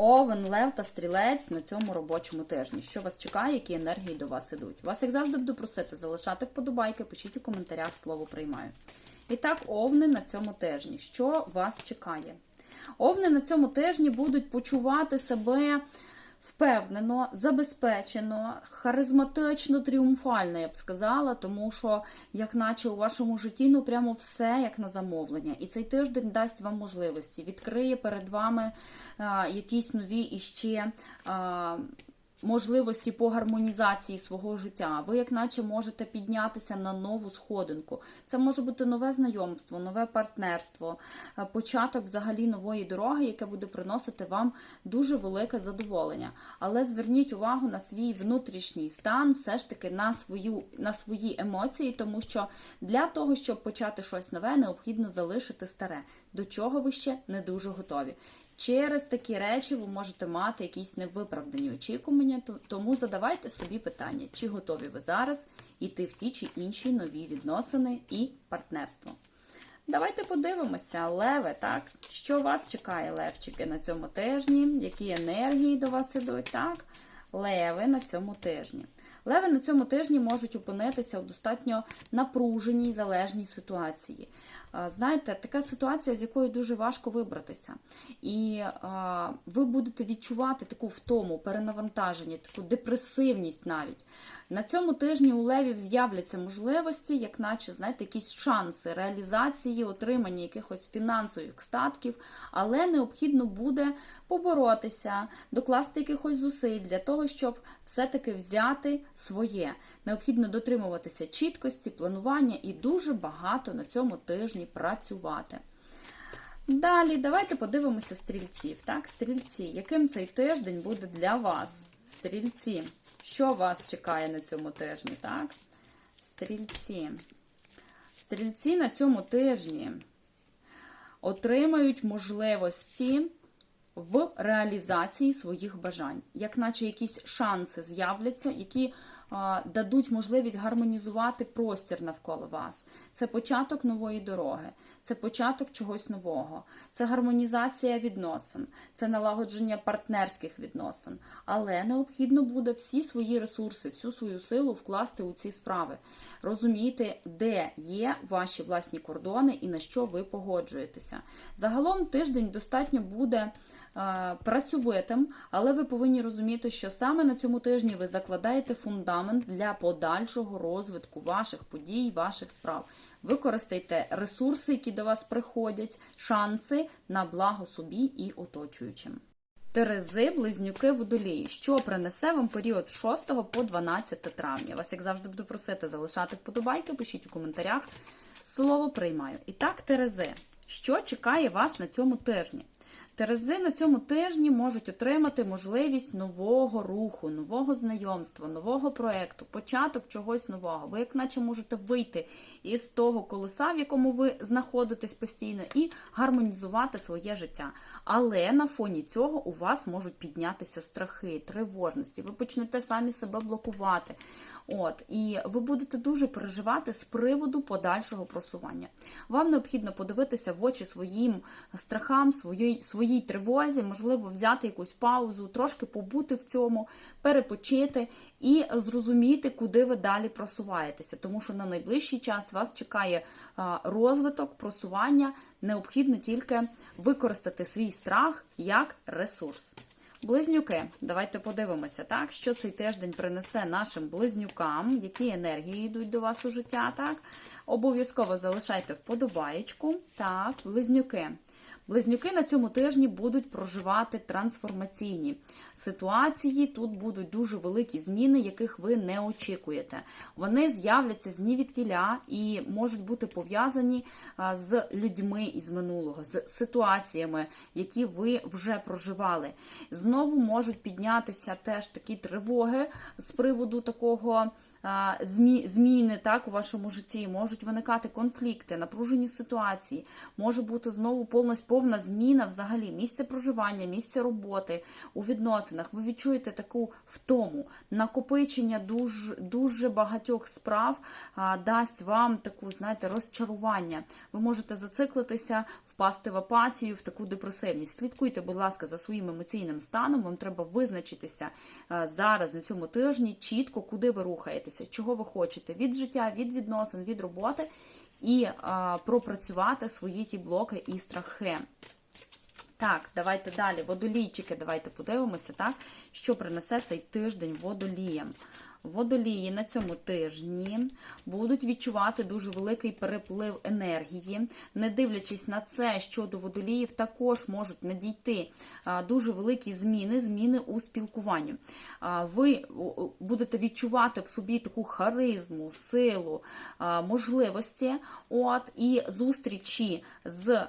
Овен, лев та стрілець на цьому робочому тижні. Що вас чекає, які енергії до вас ідуть? Вас, як завжди, буду просити залишати вподобайки, пишіть у коментарях слово приймаю. І так, овни на цьому тижні. Що вас чекає? Овни на цьому тижні будуть почувати себе впевнено, забезпечено, харизматично, тріумфально, я б сказала, тому що, як наче у вашому житті, ну прямо все як на замовлення. І цей тиждень дасть вам можливості, відкриє перед вами а, якісь нові іще. А, можливості по гармонізації свого життя. Ви, як наче, можете піднятися на нову сходинку. Це може бути нове знайомство, нове партнерство, е, початок взагалі нової дороги, яке буде приносити вам дуже велике задоволення. Але зверніть увагу на свій внутрішній стан, все ж таки на свою на свої емоції, тому що для того, щоб почати щось нове, необхідно залишити старе, до чого ви ще не дуже готові. Через такі речі ви можете мати якісь невиправдані очікування, тому задавайте собі питання, чи готові ви зараз йти в ті чи інші нові відносини і партнерство. Давайте подивимося, леве, так? Що вас чекає, левчики, на цьому тижні? Які енергії до вас ідуть, так? Леви на цьому тижні. Леви на цьому тижні можуть опинитися у достатньо напруженій залежній ситуації. Знаєте, така ситуація, з якої дуже важко вибратися. І а, ви будете відчувати таку втому, перенавантаження, таку депресивність навіть. На цьому тижні у левів з'являться можливості, як наче, знаєте, якісь шанси реалізації, отримання якихось фінансових статків, але необхідно буде поборотися, докласти якихось зусиль для того, щоб все-таки взяти своє. Необхідно дотримуватися чіткості, планування і дуже багато на цьому тижні працювати. Далі, давайте подивимося стрільців. Так, стрільці, яким цей тиждень буде для вас? Стрільці, що вас чекає на цьому тижні? Так? Стрільці. Стрільці на цьому тижні отримають можливості в реалізації своїх бажань, як наче якісь шанси з'являться, які дадуть можливість гармонізувати простір навколо вас. Це початок нової дороги, це початок чогось нового, це гармонізація відносин, це налагодження партнерських відносин. Але необхідно буде всі свої ресурси, всю свою силу вкласти у ці справи, розуміти, де є ваші власні кордони і на що ви погоджуєтеся. Загалом тиждень достатньо буде працьовитим, але ви повинні розуміти, що саме на цьому тижні ви закладаєте фундамент для подальшого розвитку ваших подій, ваших справ. Використайте ресурси, які до вас приходять, шанси на благо собі і оточуючим. Терези, близнюки водолії. Що принесе вам період з 6 по 12 травня? Вас, як завжди, буду просити залишати вподобайки, пишіть у коментарях. Слово приймаю. І так, Терези, що чекає вас на цьому тижні? Терези на цьому тижні можуть отримати можливість нового руху, нового знайомства, нового проєкту, початок чогось нового. Ви, як наче, можете вийти із того колеса, в якому ви знаходитесь постійно, і гармонізувати своє життя. Але на фоні цього у вас можуть піднятися страхи, тривожності. Ви почнете самі себе блокувати. От, і ви будете дуже переживати з приводу подальшого просування. Вам необхідно подивитися в очі своїм страхам, своїй, своїй тривозі, можливо, взяти якусь паузу, трошки побути в цьому, перепочити і зрозуміти, куди ви далі просуваєтеся. Тому що на найближчий час вас чекає розвиток, просування. Необхідно тільки використати свій страх як ресурс. Близнюки, давайте подивимося, так, що цей тиждень принесе нашим близнюкам, які енергії йдуть до вас у життя. так. Обов'язково залишайте вподобаєчку. Так, близнюки. Близнюки на цьому тижні будуть проживати трансформаційні ситуації. Тут будуть дуже великі зміни, яких ви не очікуєте. Вони з'являться з нівідкіля і можуть бути пов'язані з людьми із минулого, з ситуаціями, які ви вже проживали. Знову можуть піднятися теж такі тривоги з приводу такого зміни так у вашому житті, можуть виникати конфлікти, напружені ситуації, може бути знову повністю повна зміна взагалі місця проживання, місця роботи у відносинах. Ви відчуєте таку втому, накопичення дуже, дуже багатьох справ а, дасть вам таку, знаєте, розчарування. Ви можете зациклитися, впасти в апатію, в таку депресивність. Слідкуйте, будь ласка, за своїм емоційним станом. Вам треба визначитися а, зараз на цьому тижні чітко, куди ви рухаєтеся, чого ви хочете від життя, від відносин, від роботи, і а, пропрацювати свої ті блоки і страхи. Так, давайте далі. Водолійчики, давайте подивимося, так, що принесе цей тиждень водоліям. Водолії на цьому тижні будуть відчувати дуже великий переплив енергії, не дивлячись на це, що до водоліїв також можуть надійти дуже великі зміни, зміни у спілкуванні. Ви будете відчувати в собі таку харизму, силу, можливості, от і зустрічі з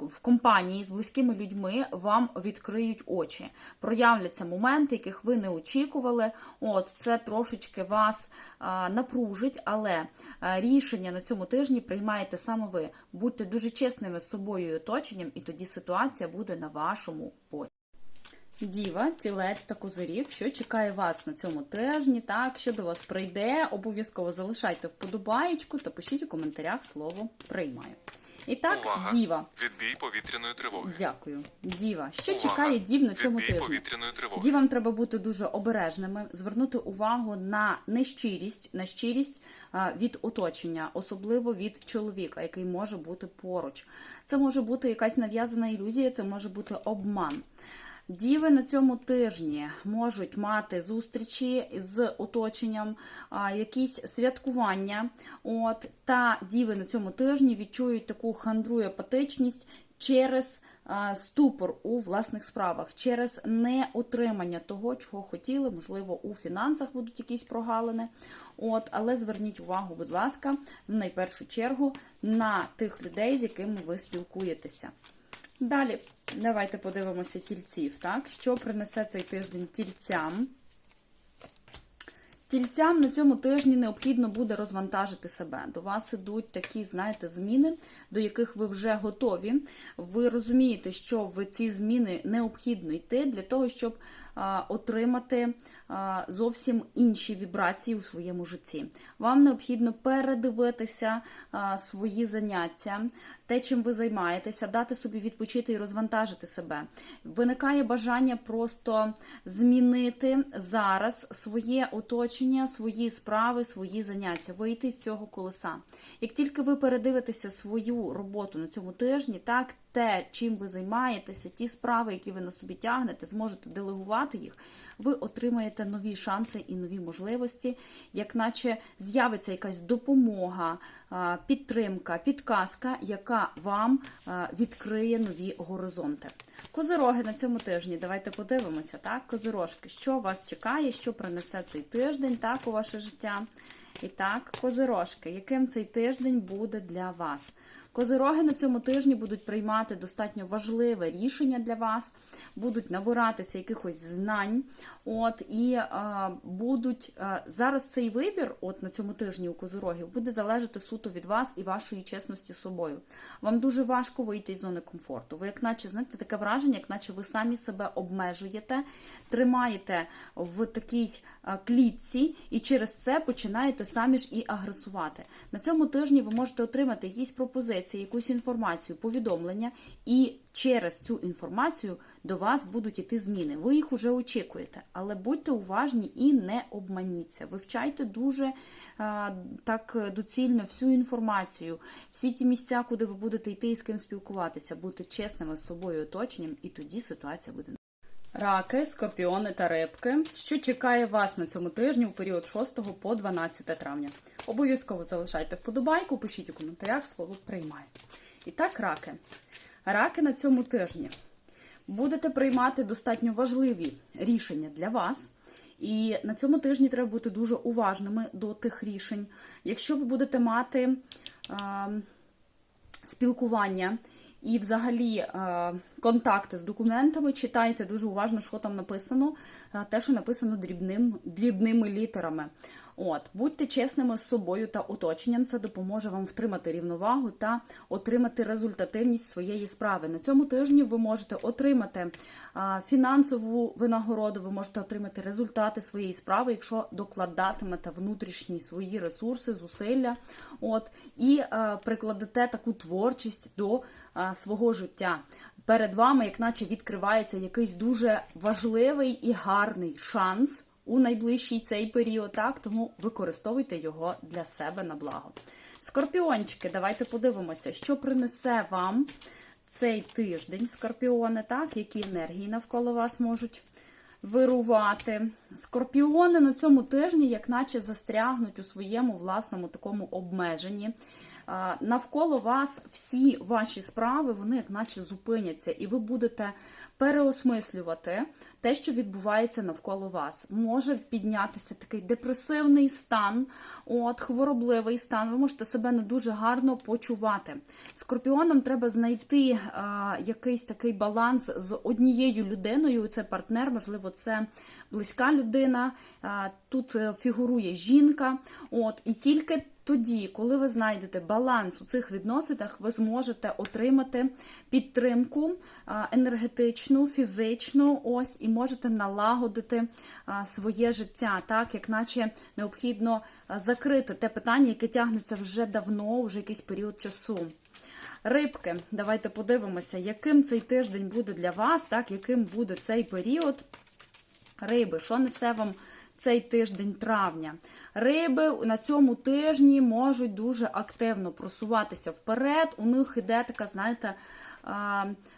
в компанії з близькими людьми вам відкриють очі. Проявляться моменти, яких ви не очікували. От це трошечки вас напружить, але рішення на цьому тижні приймаєте саме ви. Будьте дуже чесними з собою і оточенням, і тоді ситуація буде на вашому боці. Діва, тілець та козиріг, що чекає вас на цьому тижні, так, що до вас прийде, обов'язково залишайте вподобаєчку та пишіть у коментарях слово приймаю. І так, Увага! діва, Відбій повітряної тривоги. дякую. Діва, що Увага! чекає дів на цьому Відбій тижні? повітряної тривоги. Дівам треба бути дуже обережними, звернути увагу на нещирість, на щирість а, від оточення, особливо від чоловіка, який може бути поруч. Це може бути якась нав'язана ілюзія, це може бути обман. Діви на цьому тижні можуть мати зустрічі з оточенням, якісь святкування. От та діви на цьому тижні відчують таку хандру і через ступор у власних справах, через неотримання того, чого хотіли, можливо, у фінансах будуть якісь прогалини. От, але зверніть увагу, будь ласка, в найпершу чергу на тих людей, з якими ви спілкуєтеся. Далі, давайте подивимося тільців, так? Що принесе цей тиждень тільцям? Тільцям на цьому тижні необхідно буде розвантажити себе. До вас ідуть такі, знаєте, зміни, до яких ви вже готові. Ви розумієте, що в ці зміни необхідно йти для того, щоб отримати зовсім інші вібрації у своєму житті. Вам необхідно передивитися свої заняття, те, чим ви займаєтеся, дати собі відпочити і розвантажити себе. Виникає бажання просто змінити зараз своє оточення, свої справи, свої заняття, вийти з цього колеса. Як тільки ви передивитеся свою роботу на цьому тижні, так те, чим ви займаєтеся, ті справи, які ви на собі тягнете, зможете делегувати їх, ви отримаєте нові шанси і нові можливості, як наче з'явиться якась допомога, підтримка, підказка, яка вам відкриє нові горизонти. Козироги на цьому тижні. Давайте подивимося, так, козирожки, що вас чекає, що принесе цей тиждень, так, у ваше життя. І так, козирожки, яким цей тиждень буде для вас? Козироги на цьому тижні будуть приймати достатньо важливе рішення для вас, будуть набиратися якихось знань. От і а, будуть а, зараз цей вибір, от на цьому тижні у козирогів, буде залежати суто від вас і вашої чесності з собою. Вам дуже важко вийти із зони комфорту. Ви, як наче, знаєте, таке враження, як наче ви самі себе обмежуєте, тримаєте в такій а, клітці, і через це починаєте самі ж і агресувати. На цьому тижні ви можете отримати якісь пропозиції, якусь інформацію, повідомлення, і через цю інформацію до вас будуть іти зміни. Ви їх уже очікуєте, але будьте уважні і не обманіться. Вивчайте дуже а, так доцільно всю інформацію, всі ті місця, куди ви будете йти і з ким спілкуватися, бути чесними з собою оточенням, і тоді ситуація буде. Раки, скорпіони та рибки, що чекає вас на цьому тижні у період 6 по 12 травня. Обов'язково залишайте вподобайку, пишіть у коментарях слово приймаю. І так, раки. Раки на цьому тижні будете приймати достатньо важливі рішення для вас. І на цьому тижні треба бути дуже уважними до тих рішень. Якщо ви будете мати а, спілкування і взагалі е, контакти з документами, читайте дуже уважно, що там написано, е, те, що написано дрібним, дрібними літерами. От, будьте чесними з собою та оточенням. Це допоможе вам втримати рівновагу та отримати результативність своєї справи. На цьому тижні ви можете отримати а, фінансову винагороду, ви можете отримати результати своєї справи, якщо докладатимете внутрішні свої ресурси, зусилля. От, і прикладете таку творчість до свого життя. Перед вами, як наче відкривається якийсь дуже важливий і гарний шанс у найближчий цей період, так тому використовуйте його для себе на благо. Скорпіончики, давайте подивимося, що принесе вам цей тиждень, скорпіони, так, які енергії навколо вас можуть вирувати. Скорпіони на цьому тижні, як наче застрягнуть у своєму власному такому обмеженні. Навколо вас всі ваші справи, вони як наче зупиняться, і ви будете переосмислювати те, що відбувається навколо вас. Може піднятися такий депресивний стан, от, хворобливий стан. Ви можете себе не дуже гарно почувати. Скорпіонам треба знайти а, якийсь такий баланс з однією людиною. Це партнер, можливо, це близька людина. А, тут е, фігурує жінка. От, і тільки тоді, коли ви знайдете баланс у цих відносинах, ви зможете отримати підтримку енергетичну, фізичну, ось і можете налагодити своє життя, так як наче необхідно закрити те питання, яке тягнеться вже давно, вже якийсь період часу. Рибки, давайте подивимося, яким цей тиждень буде для вас, так, яким буде цей період. Риби, що несе вам цей тиждень травня? Риби на цьому тижні можуть дуже активно просуватися вперед. У них іде така, знаєте,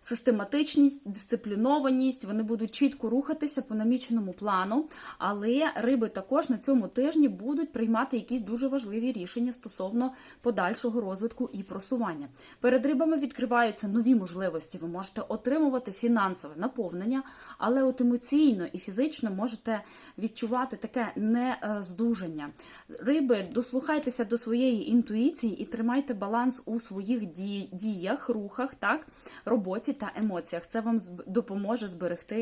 систематичність, дисциплінованість, вони будуть чітко рухатися по наміченому плану, але риби також на цьому тижні будуть приймати якісь дуже важливі рішення стосовно подальшого розвитку і просування. Перед рибами відкриваються нові можливості. Ви можете отримувати фінансове наповнення, але от емоційно і фізично можете відчувати таке нездужання. Риби, дослухайтеся до своєї інтуїції і тримайте баланс у своїх діях, рухах, так, роботі та емоціях. Це вам допоможе зберегти